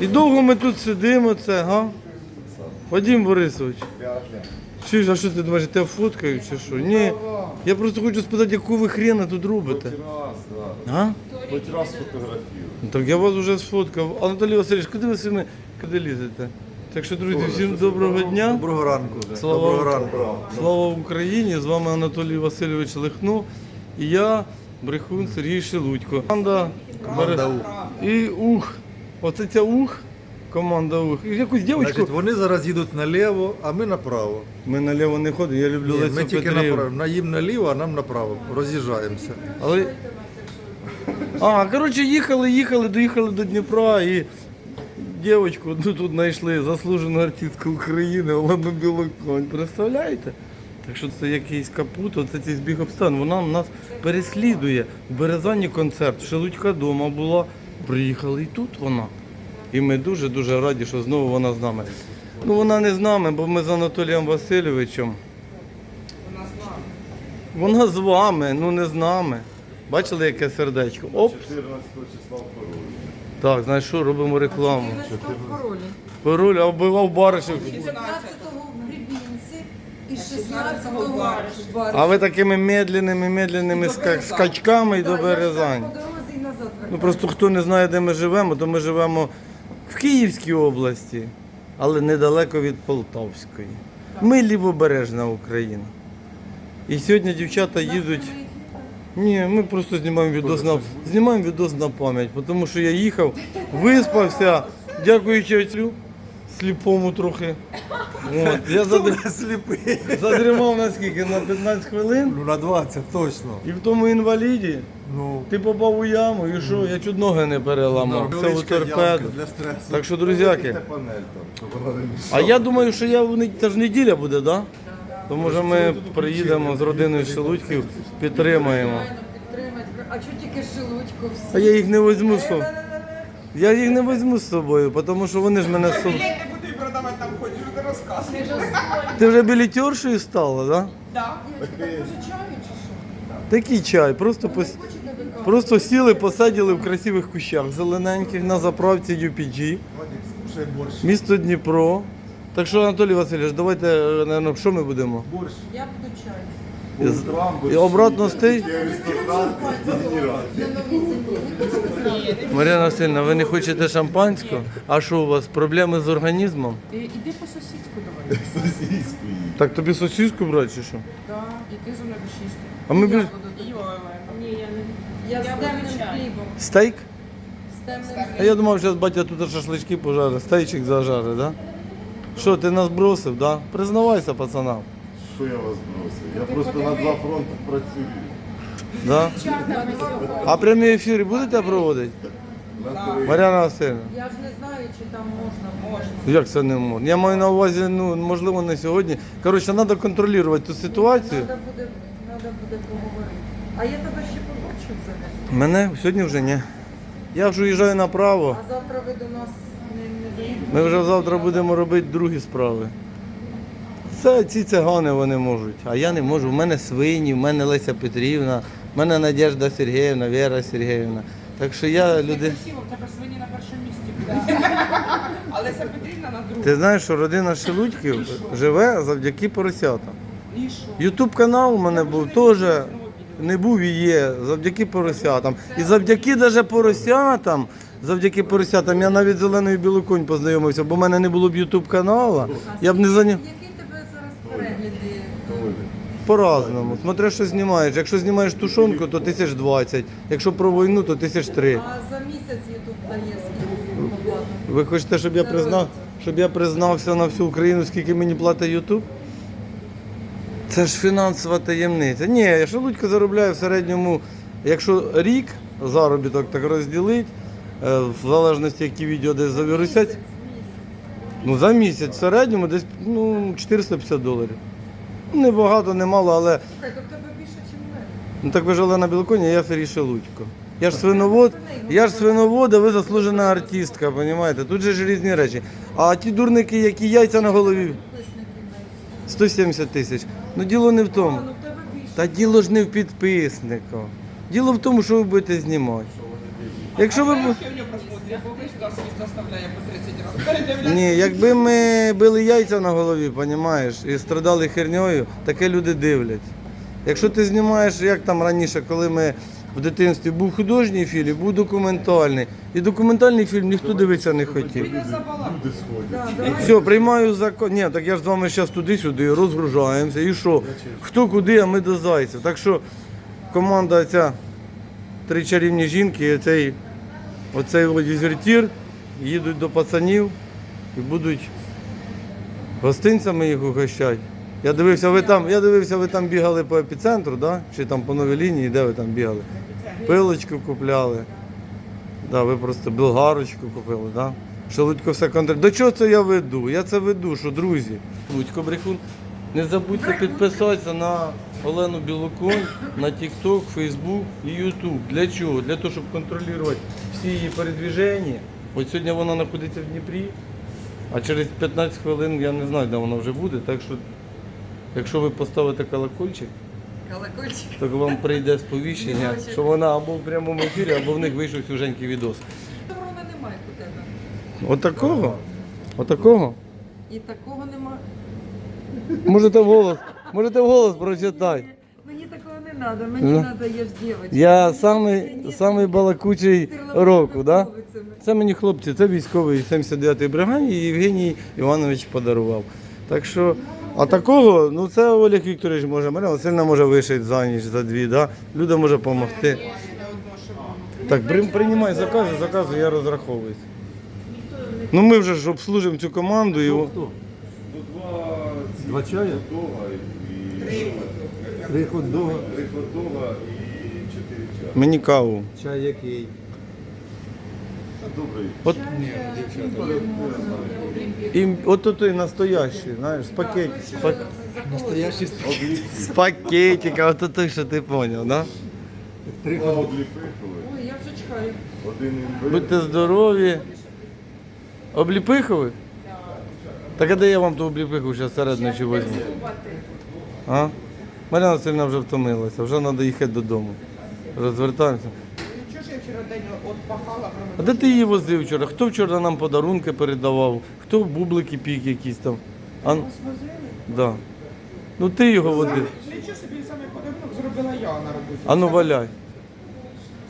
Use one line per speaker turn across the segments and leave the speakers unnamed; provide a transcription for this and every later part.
І довго ми тут сидимо, це, га? Вадим Борисович. Чи а що ти думаєш, тебе фоткають чи що? Ні. Я просто хочу спитати, яку ви хрена тут робите? А?
Хоч раз фотографію.
Ну, Так я вас вже сфоткав. Анатолій Васильович, куди ви сьогодні куди лізете? Так що, друзі, всім доброго дня.
Доброго ранку.
Слава,
Доброго ранку.
Слава Україні! З вами Анатолій Васильович Лихно і я, брехун Сергій Шелудько. Команда,
Команда
Бере- І ух. Оце ця ух. Команда ух. І якусь дівчинку.
Значить, вони зараз їдуть наліво, а ми направо.
Ми наліво не ходимо, я люблю
Ні,
Лесю
ми тільки
Петрівну.
направо. На їм наліво, а нам направо. Роз'їжджаємося.
Але... А, коротше, їхали, їхали, доїхали до Дніпра і дівчинку ну, тут знайшли заслужену артистку України Олену Білоконь. Представляєте? Так що це якийсь капут, оце цей збіг обставин. Вона нас переслідує. В Березані концерт, в Шелудька дома була. Приїхали і тут вона. І ми дуже-дуже раді, що знову вона з нами. Ну вона не з нами, бо ми з Анатолієм Васильовичем. Вона з вами, ну не з нами. Бачили, яке сердечко? Оп.
14 числа в Паролі.
Так, знаєш що, робимо рекламу.
паролі.
Пароль, а вбивав баришів.
15-го в Гребінці і 16-го в Бариші.
А ви такими медленними, медленними ска- скачками і до Березань.
По дорозі і назад
Ну просто хто не знає, де ми живемо, то ми живемо в Київській області, але недалеко від Полтавської. Ми лівобережна Україна. І сьогодні дівчата їдуть. Ні, ми просто знімаємо відос на знімаємо відос на пам'ять, тому що я їхав, виспався, дякуючи оцю сліпому трохи. От, я задр-
Сліпий.
задрімав на скільки? На 15 хвилин.
Ну на 20, точно.
І в тому інваліді
Ну,
ти попав у яму і що? Я чуть ноги не переламав. Це у торпеду.
для стресу.
Так що, друзяки,
Це панель там, щоб вона не
а
мішала.
я думаю, що я в нед- це ж неділя буде, так? Да? То може ми приїдемо з родиною Шелудьків, підтримаємо.
підтримати. А чого тільки шелудько всі?
А я їх не візьму з собою. Я їх не візьму з собою, тому що вони ж мене з собою.
Білети буду і продавати там ходиш, ти розказуєш.
Ти вже білітершою стала, так? Да?
Так.
Може чаю чи що?
Такий чай, просто пос... просто сіли, посадили в красивих кущах зелененьких на заправці UPG, місто Дніпро. Так що, Анатолій Васильович, давайте, е, наверно, що ми будемо?
Борщ.
Я буду чаю.
І, з- і обратно стий.
На новій землі. Не хочете знати?
Марія Васильівна, ви не хочете шампанського? А що у вас, проблеми з організмом?
Іди по сусідську давай.
Сосиску.
Так тобі сосиску брати чи що?
Так. І ти зо мною шісти.
А ми.
Я
з темним хлібом.
Стейк?
З темним
А
хлібом.
я думав, зараз батя тут шашлички пожарить, стейчик зажарить, да? Що, ти нас бросив, да? Признавайся, пацанам.
Що я вас бросив? Я просто на два фронти працюю.
Да? А прямі ефіри будете проводити? Мар'яна Васильівна,
Я ж не знаю, чи там можна. Можна.
як це не можна? Я маю на увазі, ну, можливо, не сьогодні. Коротше, треба контролювати ту ситуацію.
Треба буде, треба буде поговорити. А я тебе ще взагалі.
Мене сьогодні вже ні. Я вже їжджаю направо.
А завтра ви до нас не, не заїдете?
Ми вже завтра будемо робити другі справи. Це ці цигани вони можуть, а я не можу. У мене свині, в мене Леся Петрівна, в мене Надежда Сергіївна, Віра Сергіївна. Так що я люди.
Красиво, в тебе свині на першому місці. Але це Петрівна на другому.
Ти знаєш, що родина Шелудьків живе завдяки поросятам. Ютуб канал у мене був теж не був і є завдяки поросятам. І завдяки даже поросятам, завдяки поросятам, я навіть зеленою білоконь познайомився, бо в мене не було б ютуб каналу, я б не зайняв.
Які тебе зараз перегляди?
По-разному. Смотря, що знімаєш. Якщо знімаєш тушонку, то тисяч двадцять. Якщо про війну, то тисяч три.
А за місяць Ютуб дає скільки?
Ви хочете, щоб я признав, щоб я признався на всю Україну, скільки мені платить Ютуб? Це ж фінансова таємниця. Ні, я шелудько заробляю в середньому, якщо рік заробіток так розділить, е, в залежності, які відео десь завірусять, ну за місяць в середньому десь ну, 450 доларів. Ну, Не багато, не мало, але. Ну так ви жили на Білоконі, а я Фері Шелудько. Я ж свиновод, я ж свиновод, а ви заслужена артистка, розумієте? Тут же ж різні речі. А ті дурники, які яйця на голові, 170 тисяч. Ну діло не в тому.
Ну.
Та діло ж не в підписниках. Діло в тому, що ви будете знімати. Якщо ви бу-
Ще в нього просмотрів, бо ви ж нас світ заставляє по 30 разів.
Ні, якби ми били яйця на голові, понімаєш, і страдали херньою, таке люди дивлять. Якщо ти знімаєш, як там раніше, коли ми в дитинстві був художній фільм, був документальний. І документальний фільм ніхто дивитися не хотів. Все, приймаю закон. Ні, так я ж з вами зараз туди-сюди розгружаємося. І що? Хто куди, а ми до зайців. Так що команда ця три чарівні жінки, оцей, оцей дезертір їдуть до пацанів і будуть гостинцями їх угощати. Я дивився, ви там, я дивився, ви там бігали по епіцентру, да? чи там по новій лінії, де ви там бігали? Пилочку купляли. Да, ви просто білгарочку купили, да? Шелудько все контролює. До чого це я веду? Я це веду, що друзі. Лудько Брехун. Не забудьте підписатися на Олену Білоконь, на TikTok, Facebook і YouTube. Для чого? Для того, щоб контролювати всі її передвіження. От сьогодні вона знаходиться в Дніпрі, а через 15 хвилин я не знаю, де вона вже буде. Так що, якщо ви поставите колокольчик,
Колокольчик.
то вам прийде сповіщення,
Дзвіночок.
що вона або в прямому ефірі, або в них вийшов свіженький відос.
Ворона немає у тебе.
Отакого? Отакого?
І такого немає.
Можете вголос, можете вголос прочитати.
Мені такого не треба, мені
Ну.
треба є ж дівчинка.
Я самий, самий балакучий року, да? Це мені хлопці, це військовий 79-ї бригаді і Євгеній Іванович подарував. Так що, а такого, ну це Олег Вікторович може, Марина Васильівна може вишити за ніч, за дві, да? Люда може допомогти. Так, при- приймай закази, закази, я розраховуюсь. Ну ми вже ж обслужимо цю команду і. о-
Хто?
Ну, два
чая? Три хот-дога.
три хот-дога і чотири чая.
Мені каву.
Чай який?
От, і, от той настоящий, знаєш, з пакет, з, пак,
Настоящий
з пакетика, от той, що ти зрозумів, да?
три
Ой, я вже чекаю.
Будьте здорові. Обліпихові? Так а де я вам ту обліпиху зараз серед ночі візьму? А? Марина Васильівна вже втомилася, вже треба їхати додому. Розвертаємося.
Чого ж я вчора день от пахала,
А де ти її возив вчора? Хто вчора нам подарунки передавав? Хто бублики пік якісь там? А,
возили?
да. Ну ти його водив.
Нічого собі саме подарунок зробила я на роботі.
А ну валяй.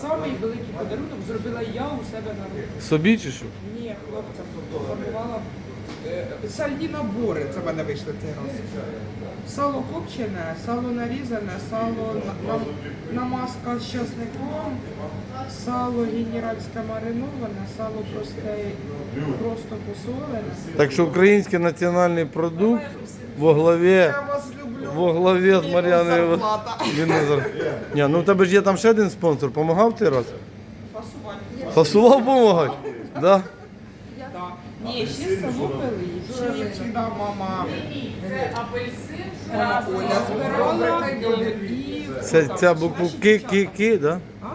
Самий великий подарунок зробила я у себе на роботі.
Собі чи що?
Ні, хлопця формувала сальні набори, це в мене вийшло цей раз. Сало копчене, сало нарізане, сало на- на- намазка з часником, сало генеральське мариноване, сало просте, просто посолене.
Так що український національний продукт во главі,
Я вас люблю.
во главі з Мар'яною.
зарплата.
Він не зар... Ні, ну в тебе ж є там ще один спонсор, помагав ти раз?
Фасування.
Фасував помагати? Да?
Ні, ще село пили, ще як завжди мама Оля, збирала і
Це ця букву Ки, Ки, Ки, да?
А?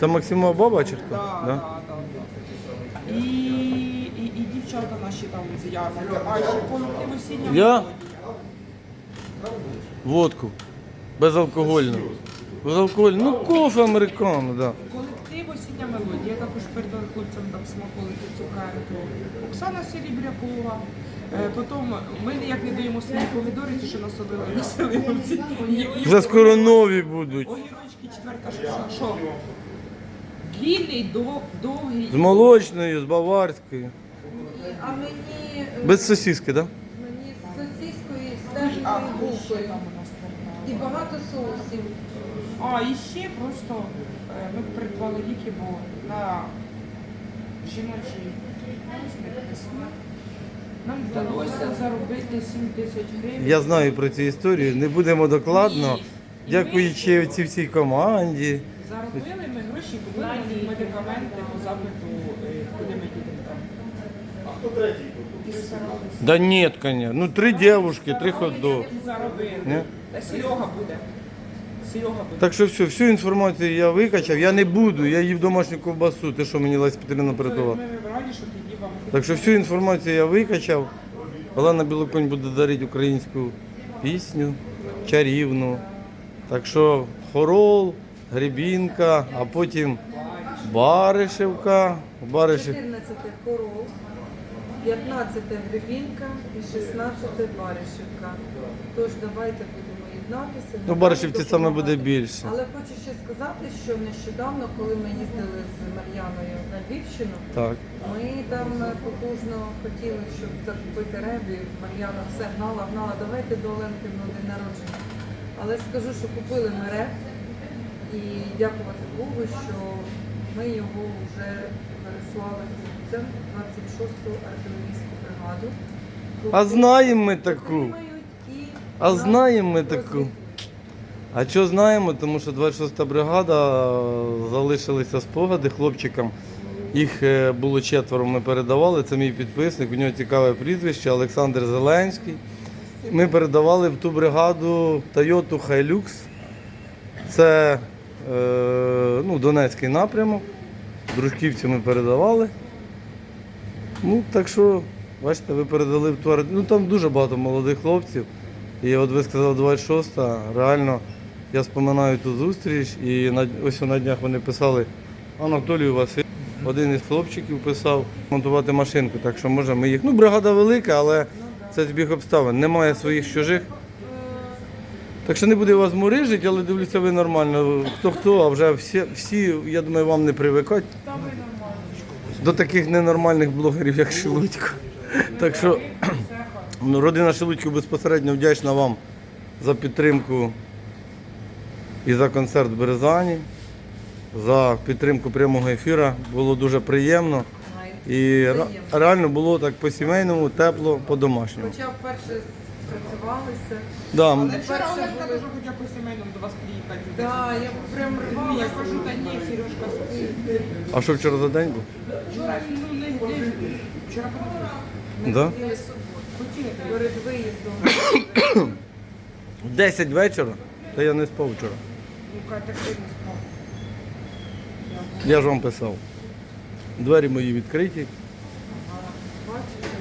Це Максимова баба чи хто?
Да, да, да, да. І, і, і дівчата наші там з ярмарки. А ще колектив осіння
Я? Водку. Безалкогольну. Безалкогольну. Ну, кофе американо, да.
Осіння мелодія. Також передав хлопцям там смаколики, цукерки. Оксана Серебрякова. Е, Потім ми ніяк не даємо свої помідори, ті, що насолили населенці.
Вже скоро нові будуть.
Огірочки, четверта що? Що? Длінний, дов- довгий.
З молочною, з баварською.
А мені, е,
Без сосиски, да?
мені з сосискою, з
А, нас тепер?
І багато соусів.
А, і ще просто ми придбали ліки, бо на жіночий нам вдалося заробити 7 тисяч гривень.
Я знаю про цю історію, не будемо докладно.
І- і
Дякуючи цій всій команді.
Заробили ми гроші, купили медикаменти по запиту, е, куди ми їдемо там. А хто третій?
Да ні, коня. Ну три дівчинки, три ходо.
Заробили. Та Серега буде. Серега.
Так що все, всю інформацію я викачав, я не буду, я їв домашню ковбасу, те, що мені Леся Петрівна приготувала. Так що всю інформацію я викачав. Олена Білоконь буде дарити українську пісню, чарівну. Так що хорол, гребінка, а потім Баришевка. Баришев...
14 хорол, 15 гребінка і 16 баришівка. Тож давайте будемо єднатися.
Ну, Баришівці саме буде більше.
Але хочу ще сказати, що нещодавно, коли ми їздили з Мар'яною на Львівщину,
Так.
ми там потужно хотіли, щоб закупити ребі. Мар'яна все гнала, гнала, давайте до Оленки на день народження. Але скажу, що купили ми реп і дякувати Богу, що ми його вже переслали в центр 26-ту артилерійську бригаду.
А знаємо ми таку. А знаємо ми таку. А що знаємо? Тому що 26-та бригада залишилися спогади хлопчикам. Їх е, було четверо, ми передавали. Це мій підписник, у нього цікаве прізвище Олександр Зеленський. Ми передавали в ту бригаду Toyota Hilux. Це е, ну, Донецький напрямок. Дружківці ми передавали. Ну, так що, бачите, ви передали в ту Ну там дуже багато молодих хлопців. І от ви сказали 26-та, реально я споминаю ту зустріч, і на, ось на днях вони писали Анатолій Василь, один із хлопчиків писав монтувати машинку. Так що може ми їх. Ну, бригада велика, але це збіг обставин. Немає своїх чужих. Так що не буде вас мурижити, але дивлюся, ви нормально. Хто хто, а вже всі, всі я думаю, вам не привикати до таких ненормальних блогерів, як Шелудько. Так що родина Шелудько безпосередньо вдячна вам за підтримку і за концерт в Березані, за підтримку прямого ефіру. Було дуже приємно. І ре- реально було так по-сімейному, тепло, по-домашньому.
Хоча вперше спрацювалися.
Да,
Але вчора Оленка дуже хотіла по сімейному до вас приїхати.
Да, я прям
Ну, я кажу, та ні, Сережка, спи.
а що вчора за день був?
Вчора, ну, не. Вчора
Да?
Перед виїздом.
В 10 вечора, та я не спав вчора.
Ну, Катя, ти не спав.
Я ж вам писав. Двері мої відкриті.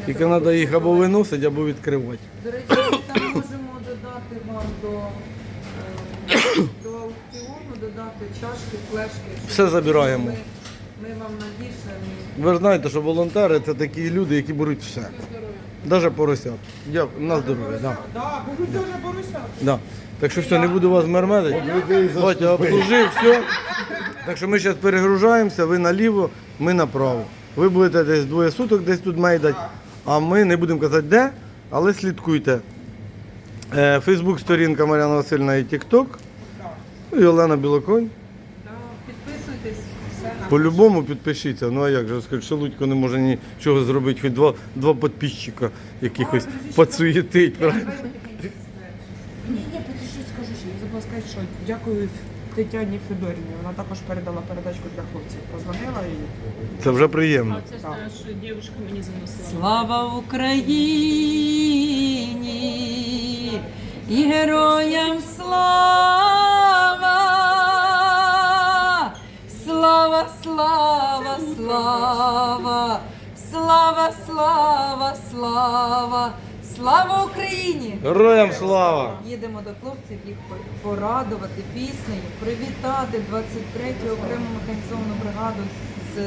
Тільки треба їх або виносити, або відкривати.
До речі, ми там можемо додати вам до, е, до аукціону, додати чашки, флешки.
Все забираємо.
Ми, ми вам надішлемо.
Ви ж знаєте, що волонтери це такі люди, які беруть все. Навіть поросят. Дякую, на здоров'я. Да.
Да, беруть дуже.
Да. Так що все, не буду вас мермедити. Батя обслужив, все. Так що ми зараз перегружаємося, ви наліво, ми направо. Ви будете десь двоє суток десь тут майдать, а ми не будемо казати де, але слідкуйте. Фейсбук сторінка Мар'яна Васильівна і Тікток. І Олена Білоконь.
Да, підписуйтесь.
Все на
По-любому підпишіться. Ну а як же скажуть, що Лудько не може нічого зробити, хоч два, два підписчика якихось правильно?
Ні, ні, ти щось скажу ще. Я забула сказати, що дякую Тетяні Федорівні. Вона також передала передачку для хлопців. Позвонила і
Це вже приємно.
Це ж наша дівчинка мені заносила.
Слава Україні і героям слава! Слава, слава, слава! Слава, слава, слава! Україні!
Героям слава!
Їдемо до хлопців їх порадувати піснею, привітати 23-ю окрему механізовану бригаду з,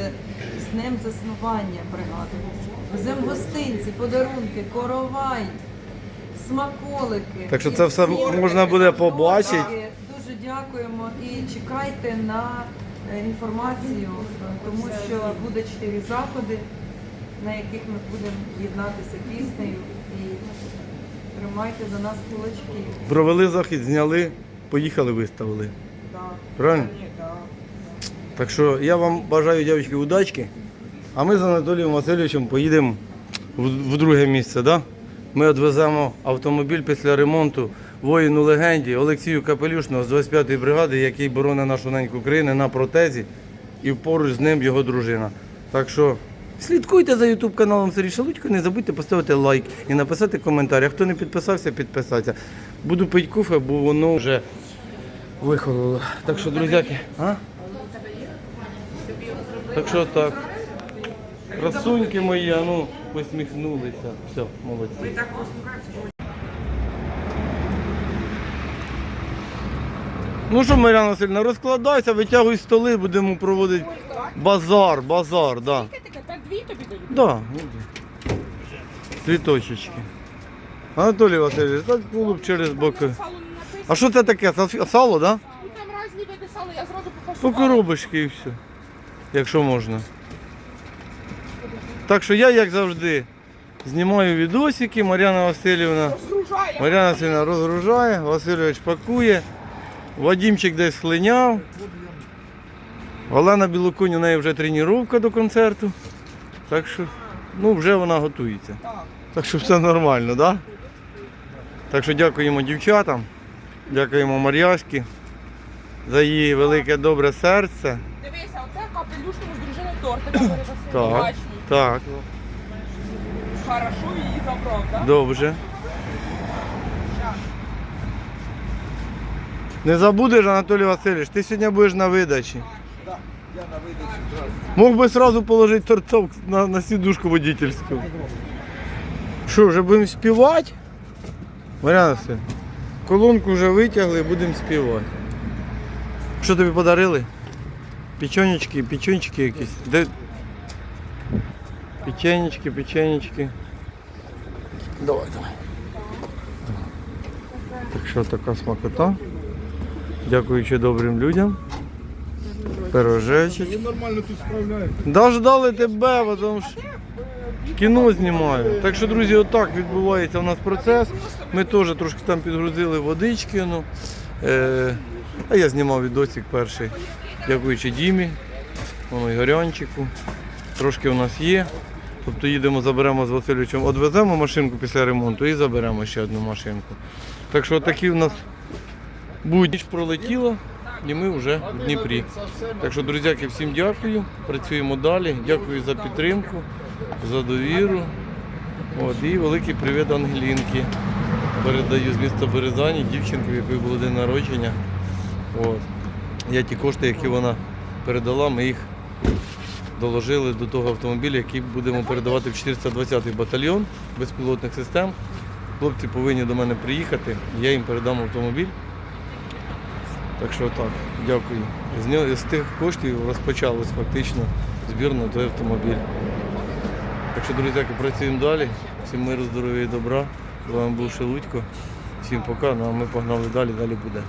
з днем заснування бригади. Веземо гостинці, подарунки, коровай, смаколики.
Так що це все можна буде побачити.
Дуже дякуємо і чекайте на інформацію, тому що буде чотири заходи, на яких ми будемо єднатися піснею і тримайте за нас кулачки.
Провели захід, зняли, поїхали, виставили.
да.
Правильно?
Да.
Так що я вам бажаю, дівчатки, удачки. А ми з Анатолієм Васильовичем поїдемо в, в друге місце. Да? Ми відвеземо автомобіль після ремонту воїну легенді Олексію Капелюшного з 25-ї бригади, який боронить нашу неньку Україну на протезі, і поруч з ним його дружина. Так що слідкуйте за ютуб каналом Сергій Шелудько, не забудьте поставити лайк і написати коментар. А хто не підписався, підписатися. Буду пити кофе, бо воно вже вихололо. Так що, друзяки, а? Так що так. Красуньки мої, ну, посміхнулися. Все, молодці.
Так.
Ну що, Мар'яна Васильівна, розкладайся, витягуй столи, будемо проводити Базар, базар, да.
Таке таке, та дві тобі дають.
Да. Цвіточечки. Анатолій Васильович, так було б через боки.
Сало не написано.
А що це таке? Сал- Сало, да?
Ну там різні види сала, я зразу
По коробочки і все. Якщо можна. Так що я, як завжди, знімаю відосики, Мар'яна Васильівна.
Розгружає.
Мар'яна Васильівна розгружає, Васильович пакує. Вадімчик десь слиняв. Олена Білокунь, у неї вже тренування до концерту. Так що, ну, вже вона готується.
Так.
Що все нормально, так? Да? Так що дякуємо дівчатам, дякуємо Мар'яськи за її велике добре серце.
Дивися, оце капелюшком з дружини тортика перевезли.
Так,
Хорошо її забрав, так?
добре. Не забудеш, Анатолій Васильович, ти сьогодні будеш на видачі. Мог би одразу положити торток на, на сідушку водительську. Що, вже будемо співати? Васильівна, колонку вже витягли, будемо співати. Що тобі подарили? Печенечки, печенечки якісь. Де... Печенечки, печенечки. Давай, давай. Так що така смакота. Дякуючи добрим людям. Пирожечок.
Ви нормально тут справляєте.
Дождали тебе, бо тому що кіно знімаю. Так що, друзі, отак відбувається у нас процес. Ми теж трошки там підгрузили водички. Ну. Е, а я знімав відосик перший, дякуючи Дімі, Ігорянчику. Трошки у нас є. Тобто їдемо, заберемо з Васильовичем, одвеземо машинку після ремонту і заберемо ще одну машинку. Так що такі у нас будуть. Ніч пролетіла і ми вже в Дніпрі. Так що, друзяки, всім дякую. Працюємо далі. Дякую за підтримку, за довіру. От, і великий привіт Ангелінки. Передаю з міста Березані, дівчинку, в якої було день народження. От. Я ті кошти, які вона передала, ми їх доложили до того автомобіля, який будемо передавати в 420-й батальйон безпілотних систем. Хлопці повинні до мене приїхати, я їм передам автомобіль. Так що так, дякую. З, нього, з тих коштів розпочалось фактично збір на той автомобіль. Так що, друзяки, працюємо далі. Всім миру, здоров'я і добра. З вами був Шелудько. Всім пока, ну а ми погнали далі, далі буде.